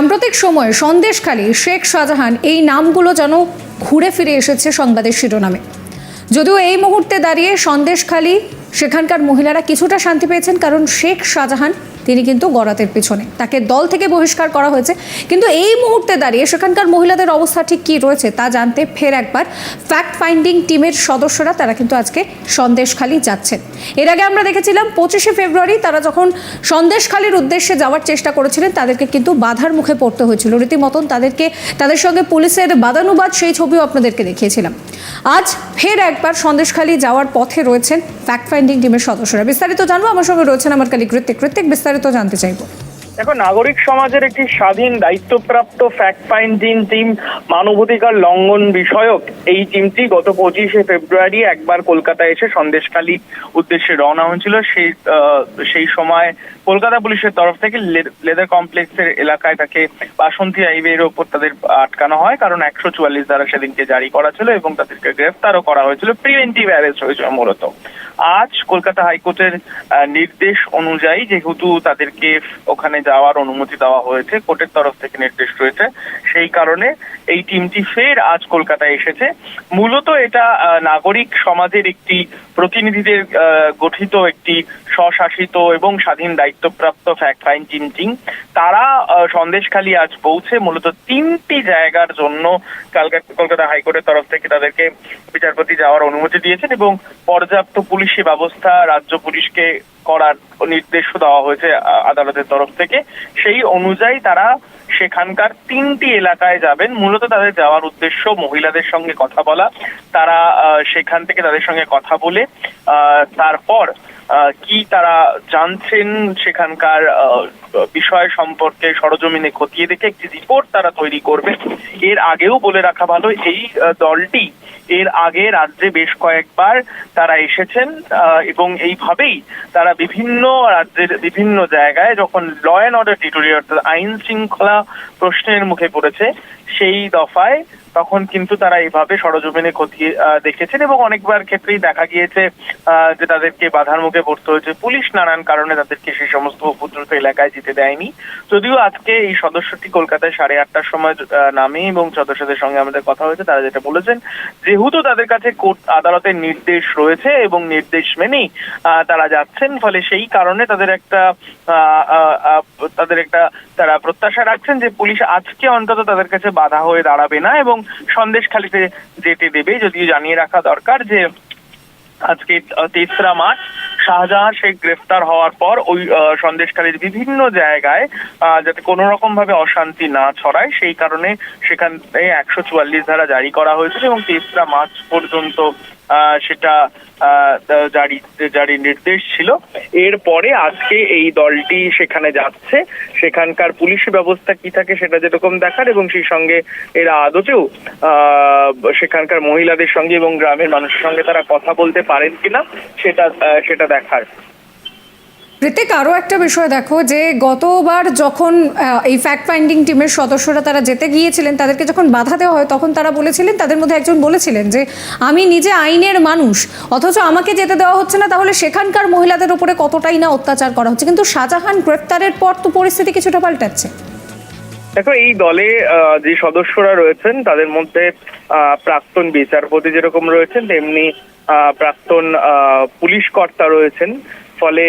সাম্প্রতিক সময়ে সন্দেশখালী শেখ শাহজাহান এই নামগুলো যেন ঘুরে ফিরে এসেছে সংবাদের শিরোনামে। যদিও এই মুহূর্তে দাঁড়িয়ে সন্দেশখালী সেখানকার মহিলারা কিছুটা শান্তি পেয়েছেন, কারণ শেখ শাহজাহান তিনি কিন্তু গরাতের পিছনে। তাকে দল থেকে বহিষ্কার করা হয়েছে। কিন্তু এই মুহূর্তে দাঁড়িয়ে সেখানকার মহিলাদের অবস্থা ঠিক কী রয়েছে তা জানতে ফের একবার ফ্যাক্ট ফাইন্ডিং টিমের সদস্যরা তারা কিন্তু আজকে সন্দেশখালী যাচ্ছেন। এর আগে আমরা দেখেছিলাম পঁচিশে ফেব্রুয়ারি তারা যখন সন্দেশখালীর উদ্দেশ্যে যাওয়ার চেষ্টা করেছিলেন, তাদেরকে কিন্তু বাধার মুখে পড়তে হয়েছিল। রীতিমতন তাদেরকে, তাদের সঙ্গে পুলিশের বাদানুবাদ সেই ছবিও আপনাদেরকে দেখিয়েছিলাম। আজ ফের একবার সন্দেশখালি যাওয়ার পথে রয়েছেন ফ্যাক্ট ফাইন্ডিং টিমের সদস্যরা। বিস্তারিত জানব, আমার সঙ্গে রয়েছেন আমার কালি কৃত্তিক কৃত্তিক বিস্তারিত জানতে চাইব। দেখো, নাগরিক সমাজের একটি স্বাধীন দায়িত্বপ্রাপ্ত ফ্যাক্ট ফাইন্ডিং টিম মানবাধিকার লঙ্ঘন বিষয়ক এই টিমটি গত পঁচিশে ফেব্রুয়ারি একবার কলকাতায় এসে সন্দেশখালী উদ্দেশ্যে রওনা হয়েছিল। সেই সেই সময় কলকাতা পুলিশের তরফ থেকে লেদার কমপ্লেক্সের এলাকায় তাকে বাসন্তী হাইওয়ের ওপর তাদের আটকানো হয়, কারণ একশো চুয়াল্লিশ দ্বারা সেদিনকে জারি করা ছিল এবং তাদেরকে গ্রেফতারও করা হয়েছিল। প্রিভেন্টিভ অ্যারেস্ট হয়েছিল মূলত। আজ কলকাতা হাইকোর্টের নির্দেশ অনুযায়ী যেহেতু তাদেরকে ওখানে যাওয়ার অনুমতি দেওয়া হয়েছে, কোর্টের তরফ থেকে নির্দেশ রয়েছে, সেই কারণে এই টিমটি ফের আজ কলকাতায় এসেছে। মূলত এটা নাগরিক সমাজের একটি প্রতিনিধিদের গঠিত একটি স্বশাসিত এবং স্বাধীন দায়িত্বপ্রাপ্ত ফ্যাক্ট ফাইন্ডিং টিম টিম তারা সন্দেশখালী আজ পৌঁছে মূলত তিনটি জায়গার জন্য কালকা- কলকাতা হাইকোর্টের তরফ থেকে তাদেরকে বিচারপতি যাওয়ার অনুমতি দিয়েছেন এবং পর্যাপ্ত পুলিশি ব্যবস্থা রাজ্য পুলিশকে করার নির্দেশ দেওয়া হয়েছে আদালতের তরফ থেকে। সেই অনুযায়ী তারা সেখানকার তিনটি এলাকায় যাবেন। মূলত তাদের যাওয়ার উদ্দেশ্য মহিলাদের সঙ্গে কথা বলা। তারা সেখান থেকে তাদের সঙ্গে কথা বলে তারপর কি তারা জানছেন সেখানকার বিষয় সম্পর্কে সরজমিনে খতিয়ে দেখে একটি রিপোর্ট তারা তৈরি করবে। এর আগেও বলে রাখা ভালো, এই দলটি এর আগে রাজ্যে বেশ কয়েকবার তারা এসেছেন এবং এইভাবেই তারা বিভিন্ন রাজ্যের বিভিন্ন জায়গায় যখন ল অ্যান্ড অর্ডার টিটোরিয়াল, আইন শৃঙ্খলা প্রশ্নের মুখে পড়েছে, সেই দফায় তখন কিন্তু তারা এইভাবে সরজমিনে খতিয়ে দেখেছেন এবং অনেকবার ক্ষেত্রেই দেখা গিয়েছে যে তাদেরকে বাধার মুখে পড়তে হয়েছে। পুলিশ নানান কারণে তাদেরকে সেই সমস্ত উপদ্রুত এলাকায় যেতে দেয়নি। যদিও আজকে এই সদস্যটি কলকাতায় সাড়ে আটটার সময় নামে এবং সদস্যদের সঙ্গে আমাদের কথা হয়েছে, তারা যেটা বলেছেন, যেহেতু তাদের কাছে কোর্ট আদালতের নির্দেশ রয়েছে এবং নির্দেশ মেনেই তারা যাচ্ছেন, ফলে সেই কারণে তাদের একটা তাদের একটা তারা প্রত্যাশা রাখছেন যে পুলিশ আজকে অন্তত তাদের কাছে বাধা হয়ে দাঁড়াবে না এবং সন্দেশখালিতে যেতে দেবে যদিও জানিয়ে রাখা দরকার যে আজকে তেসরা মার্চ শাহজাহান শেখ গ্রেফতার হওয়ার পর ওই আহ, সন্দেশখালীর বিভিন্ন জায়গায় যাতে কোনো রকম ভাবে অশান্তি না ছড়ায় সেই কারণে সেখানে একশো চুয়াল্লিশ ধারা জারি করা হয়েছিল এবং তেসরা মার্চ পর্যন্ত সেটা জারি জারি নির্দেশ ছিল। এরপরে আজকে এই দলটি সেখানে যাচ্ছে। সেখানকার পুলিশ ব্যবস্থা কি থাকে সেটা যেরকম দেখার, এবং সেই সঙ্গে এরা আদতেও সেখানকার মহিলাদের সঙ্গে এবং গ্রামের মানুষের সঙ্গে তারা কথা বলতে পারেন কিনা, সেটা সেটা দেখার। ঋতিক আরও একটা বিষয় দেখো যে গতবার যখন এই ফ্যাক্ট ফাইন্ডিং টিমের সদস্যরা তারা যেতে গিয়েছিলেন, তাদেরকে যখন বাধা দেওয়া হয়, তখন তারা বলেছিলেন, তাদের মধ্যে একজন বলেছিলেন যে, আমি নিজে আইনের মানুষ, অথচ আমাকে যেতে দেওয়া হচ্ছে না, তাহলে সেখানকার মহিলাদের উপরে কতটাই না অত্যাচার করা হচ্ছে? কিন্তু শাহজাহান গ্রেফতারের পর তো পরিস্থিতি কিছুটা পাল্টাচ্ছে। দেখো, এই দলে যে সদস্যরা রয়েছেন, তাদের মধ্যে প্রাক্তন বিচারপতি যেরকম রয়েছেন, তেমনি প্রাক্তন পুলিশ কর্তা রয়েছেন। ফলে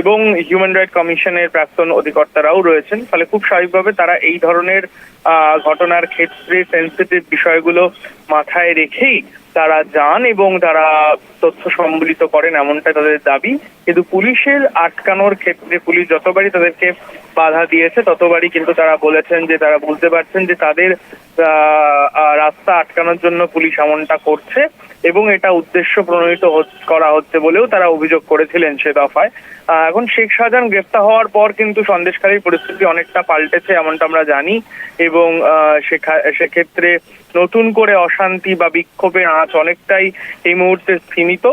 এবং হিউম্যান রাইট কমিশনের প্রাক্তন অধিকর্তারাও রয়েছেন। ফলে খুব স্বাভাবিকভাবে তারা এই ধরনের ঘটনার ক্ষেত্রে সেন্সিটিভ বিষয়গুলো মাথায় রেখেই তারা যান এবং তারা তথ্য সম্বলিত করেন এমনটা তাদের দাবি। কিন্তু পুলিশের আটকানোর ক্ষেত্রে পুলিশ যতবারই তাদেরকে বাধা দিয়েছে, ততবারই কিন্তু তারা বলেছেন যে তারা বুঝতে পারছেন যে তাদের রাস্তা আটকানোর জন্য পুলিশ এমনটা করছে এবং এটা উদ্দেশ্য প্রণোদিত করা হচ্ছে বলেও তারা অভিযোগ করেছিলেন সে দফায়। এখন শেখ শাহজাহান গ্রেপ্তার হওয়ার পর কিন্তু সন্দেশকারীর পরিস্থিতি অনেকটা পাল্টেছে এমনটা আমরা জানি এবং সেক্ষেত্রে নতুন করে অশান্তি বা বিক্ষোভের আঁচ অনেকটাই এই মুহূর্তে সীমিত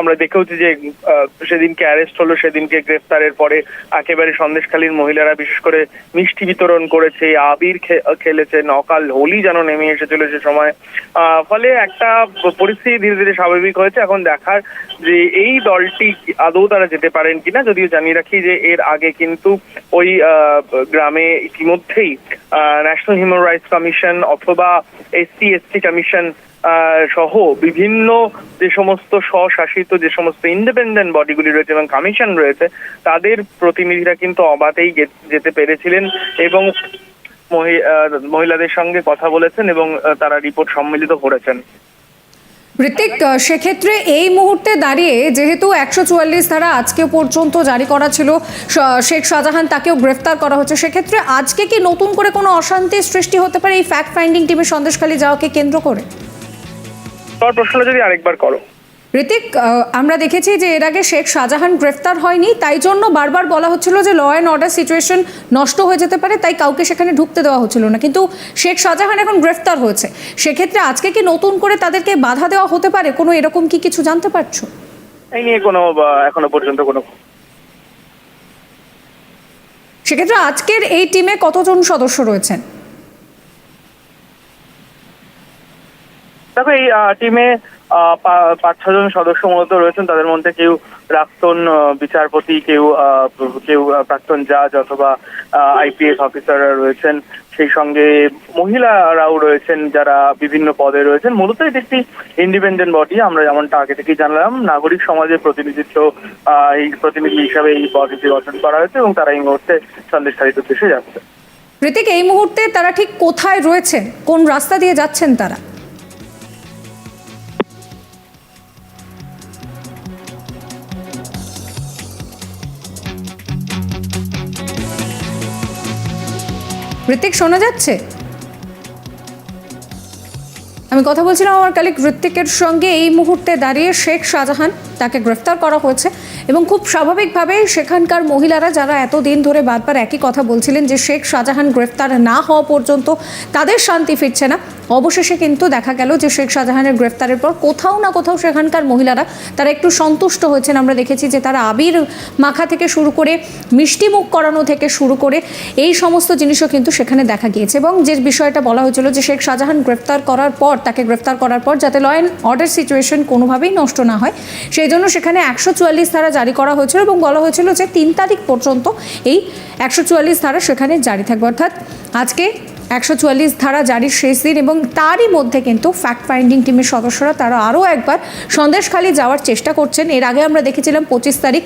আমরা দেখেওছি যে সেদিনকে অ্যারেস্ট হলো, সেদিনকে গ্রেফতারের পরে একেবারে সন্দেশখালীর মহিলারা, বিশেষ করে মিষ্টি বিতরণ করেছে, আবির খেলেছে, নকাল হোলি যেন নেমে এসেছিল সে সময়। ফলে একটা পরিস্থিতি ধীরে ধীরে স্বাভাবিক হয়েছে। এখন দেখার যে এই দলটি আদৌ তারা যেতে পারেন কিনা, যদিও জানিয়ে রাখি যে এর আগে কিন্তু ওই গ্রামে ইতিমধ্যেই ন্যাশনাল হিউম্যান রাইটস কমিশন অথবা এসসি এসটি কমিশন সহ বিভিন্ন যে সমস্ত স্বশাসিত, যে সমস্ত ইন্ডিপেন্ডেন্ট বডিগুলি রয়েছে এবং কমিশন রয়েছে, তাদের প্রতিনিধিরা কিন্তু অবাধেই গে- যেতে পেরেছিলেন এবং মহিলাদের সঙ্গে কথা বলেছেন এবং তারা রিপোর্ট সম্মিলিত করেছেন। ঋতিক সেক্ষেত্রে এই মুহূর্তে দাঁড়িয়ে যেহেতু একশো চুয়াল্লিশ ধারা আজকে পর্যন্ত জারি করা ছিল শেখ শাহজাহান তাকেও গ্রেফতার করা হচ্ছে, সেক্ষেত্রে আজকে কি নতুন করে কোনো অশান্তির সৃষ্টি হতে পারে এই ফ্যাক্ট ফাইন্ডিং টিমের সন্দেশখালী যাওয়াকে কেন্দ্র করে? তোমার প্রশ্নটা যদি আরেকবার করো। ঋতিক আমরা দেখেছি যে এর আগে শেখ শাহজাহান গ্রেফতার হয়নি তাই জন্য বারবার বলা হচ্ছিল যে ল অ্যান্ড অর্ডার সিচুয়েশন নষ্ট হয়ে যেতে পারে তাই কাউকে সেখানে ঢুকতে দেওয়া হচ্ছিল না। কিন্তু শেখ শাহজাহান এখন গ্রেফতার হয়েছে। সেক্ষেত্রে আজকে কি নতুন করে তাদেরকে বাধা দেওয়া হতে পারে? কোনো এরকম কি কিছু জানতে পারছ? এই নিয়ে কোনো এখনও পর্যন্ত কোনো। সেক্ষেত্রে আজকের এই টিমে কতজন সদস্য রয়েছেন? দেখো, এই টিমে পাঁচ, ছজন সদস্য মূলত রয়েছেন। তাদের মধ্যে কেউ প্রাক্তন বিচারপতি, কেউ কেউ প্রাক্তন জাজ অথবা আইপিএস অফিসাররা রয়েছেন। সেই সঙ্গে মহিলারাও রয়েছেন যারা বিভিন্ন পদে রয়েছেন। মূলত এটি একটি ইন্ডিপেন্ডেন্ট বডি আমরা যেমনটা আগে থেকেই জানলাম, নাগরিক সমাজের প্রতিনিধিত্ব এই প্রতিনিধি হিসাবে এই বডিটি গঠন করা হয়েছে এবং তারা এই মুহূর্তে সন্দেশকারীর উদ্দেশ্যে যাচ্ছে। ঋতিক এই মুহূর্তে তারা ঠিক কোথায় রয়েছেন? কোন রাস্তা দিয়ে যাচ্ছেন তারা? ঋতিক শোনা যাচ্ছে? আমি কথা বলছিলাম আমার কালিক ঋত্বিকের সঙ্গে। এই মুহূর্তে দাঁড়িয়ে শেখ শাহজাহান তাকে গ্রেফতার করা হয়েছে এবং খুব স্বাভাবিকভাবে সেখানকার মহিলারা যারা এতদিন ধরে বারবার একই কথা বলছিলেন যে শেখ শাহজাহান গ্রেফতার না হওয়া পর্যন্ত তাদের শান্তি ফিরছে না, অবশেষে কিন্তু দেখা গেল যে শেখ শাহজাহানের গ্রেফতারের পর কোথাও না কোথাও সেখানকার মহিলারা তারা একটু সন্তুষ্ট হয়েছেন। আমরা দেখেছি যে তারা আবির মাখা থেকে শুরু করে, মিষ্টি মুখ করানো থেকে শুরু করে এই সমস্ত জিনিসও কিন্তু সেখানে দেখা গিয়েছে এবং যে বিষয়টা বলা হয়েছিল যে শেখ শাহজাহান গ্রেফতার করার পর তাকে গ্রেফতার করার পর যাতে ল অ্যান্ড অর্ডার সিচুয়েশন কোনোভাবেই নষ্ট না হয়। সেই জন্য সেখানে একশো চুয়াল্লিশ ধারা জারি করা হয়েছিল এবং বলা হয়েছিল যে তিন তারিখ পর্যন্ত এই একশো চুয়াল্লিশ ধারা সেখানে জারি থাকবে। অর্থাৎ আজকে একশো চুয়াল্লিশ ধারা জারির শেষ দিন এবং তারই মধ্যে কিন্তু ফ্যাক্ট ফাইন্ডিং টিমের সদস্যরা তারা আরও একবার সন্দেশখালি যাওয়ার চেষ্টা করছেন। এর আগে আমরা দেখেছিলাম পঁচিশ তারিখ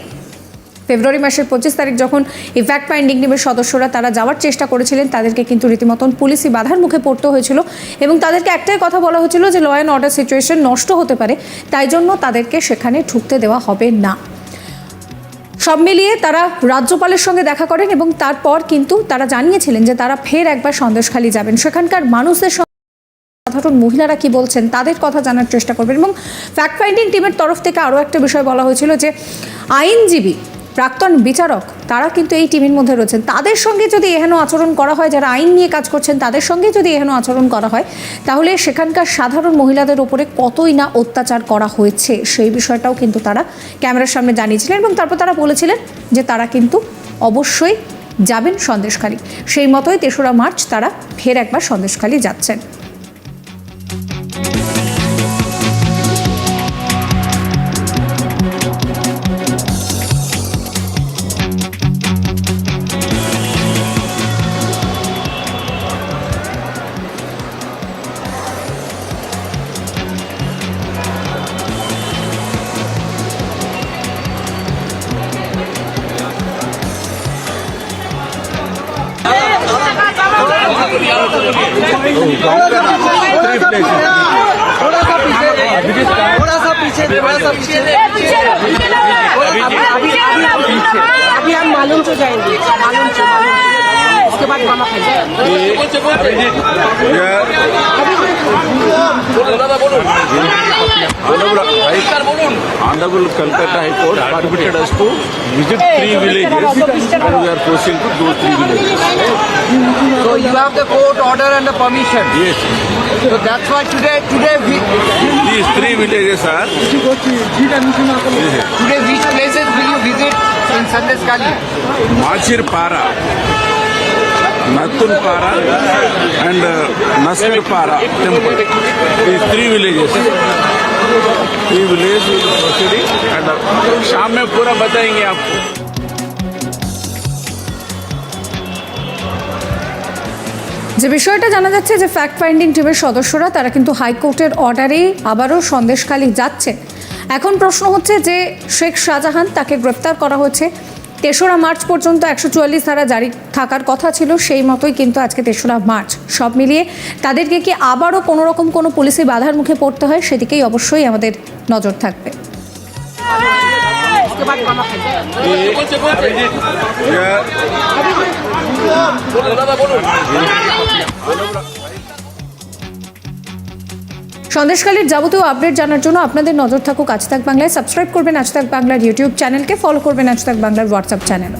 ফেব্রুয়ারি মাসের পঁচিশ তারিখ যখন এই ফ্যাক্ট ফাইন্ডিং টিমের সদস্যরা তারা যাওয়ার চেষ্টা করেছিলেন, তাদেরকে কিন্তু রীতিমতন পুলিশি বাধার মুখে পড়তে হয়েছিল এবং তাদেরকে একটাই কথা বলা হয়েছিল যে ল অ্যান্ড অর্ডার সিচুয়েশন নষ্ট হতে পারে, তাই জন্য তাদেরকে সেখানে ঢুকতে দেওয়া হবে না। সব মিলিয়ে তারা রাজ্যপালের সঙ্গে দেখা করেন এবং তারপর কিন্তু তারা জানিয়েছিলেন যে, তারা ফের একবার সন্দেশখালি যাবেন। সেখানকার মানুষদের সাধারণ মহিলারা কি বলছেন, তাদের কথা জানার চেষ্টা করবেন এবং ফ্যাক্ট ফাইন্ডিং টিমের তরফ থেকে আরও একটা বিষয় বলা হয়েছিল যে, আইনজীবী প্রাক্তন বিচারক, তারা কিন্তু এই টিমের মধ্যে রয়েছেন। তাদের সঙ্গে যদি এহেন আচরণ করা হয়, যারা আইন নিয়ে কাজ করছেন, তাদের সঙ্গে যদি এহেন আচরণ করা হয়, তাহলে সেখানকার সাধারণ মহিলাদের ওপরে কতই না অত্যাচার করা হয়েছে, সেই বিষয়টাও কিন্তু তারা ক্যামেরার সামনে জানিয়েছিলেন এবং তারপর তারা বলেছিলেন যে তারা কিন্তু অবশ্যই যাবেন সন্দেশখালী। সেই মতোই তেসরা মার্চ তারা ফের একবার সন্দেশখালী যাচ্ছেন। थोड़ा सा पीछे थोड़ा सा पीछे अभी अभी अभी हम पीछे अभी हम मालूम से जाएंगे मालूम से मालूम से। उसके बाद खाना Honorable Calcutta High Court permitted us to visit three villages and we are proceeding to those three villages. So you have the court order and the permission. Yes, So that's why today, today, we, these three villages are today which places will you visit in Sandesh Kali? Machir Para, Natun Para and uh, Naskar Para temple. These three villages. Three villages we will proceeding and uh, शाम में पूरा बताएंगे आपको যে বিষয়টা জানা যাচ্ছে যে ফ্যাক্ট ফাইন্ডিং টিমের সদস্যরা তারা কিন্তু হাইকোর্টের অর্ডারেই আবারও সন্দেশখালী যাচ্ছে এখন প্রশ্ন হচ্ছে যে শেখ শাহজাহান তাকে গ্রেপ্তার করা হয়েছে তেসরা মার্চ পর্যন্ত একশো চুয়াল্লিশ ধারা জারি থাকার কথা ছিল, সেই মতোই কিন্তু আজকে তেসরা মার্চ। সব মিলিয়ে তাদেরকে কি আবারও কোনোরকম কোনো পুলিশি বাধার মুখে পড়তে হয়, সেদিকেই অবশ্যই আমাদের নজর থাকবে। বলুন সন্দেশকালের যাবতীয় আপডেট জানার জন্য আপনাদের নজর থাকুক আজ তাক বাংলায়। সাবস্ক্রাইব করবেন আজ তাক বাংলার ইউটিউব চ্যানেলকে ফলো করবেন আজ তাক বাংলার হোয়াটসঅ্যাপ চ্যানেল